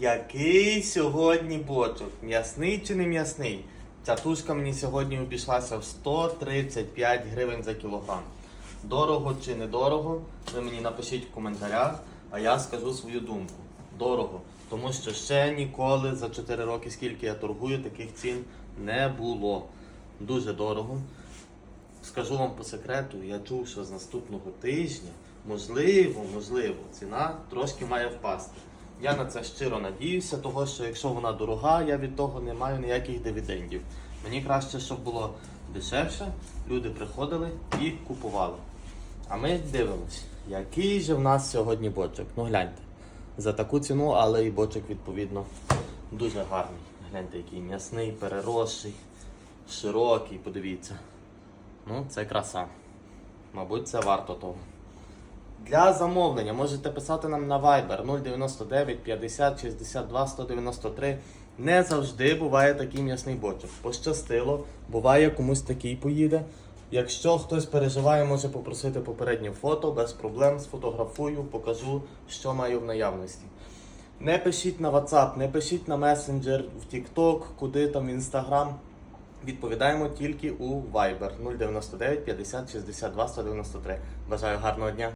Який сьогодні бочок? М'ясний чи не м'ясний? Ця тушка мені сьогодні обійшлася в 135 гривень за кілограм. Дорого чи недорого? Ви мені напишіть в коментарях, а я скажу свою думку. Дорого. Тому що ще ніколи за 4 роки, скільки я торгую, таких цін не було. Дуже дорого. Скажу вам по секрету, я чув, що з наступного тижня, можливо, можливо, ціна трошки має впасти. Я на це щиро надіюся, того що якщо вона дорога, я від того не маю ніяких дивідендів. Мені краще, щоб було дешевше, люди приходили і купували. А ми дивимось, який же в нас сьогодні бочок. Ну гляньте, за таку ціну, але і бочок відповідно дуже гарний. Гляньте, який м'ясний, переросший, широкий, подивіться. Ну, це краса. Мабуть, це варто того. Для замовлення можете писати нам на Viber 099 50 62 193. Не завжди буває такий м'ясний бочок. Пощастило, буває комусь такий поїде. Якщо хтось переживає, може попросити попереднє фото, без проблем сфотографую, покажу, що маю в наявності. Не пишіть на WhatsApp, не пишіть на Messenger, в TikTok, куди там в Instagram. Відповідаємо тільки у Viber 099 50 62 193. Бажаю гарного дня!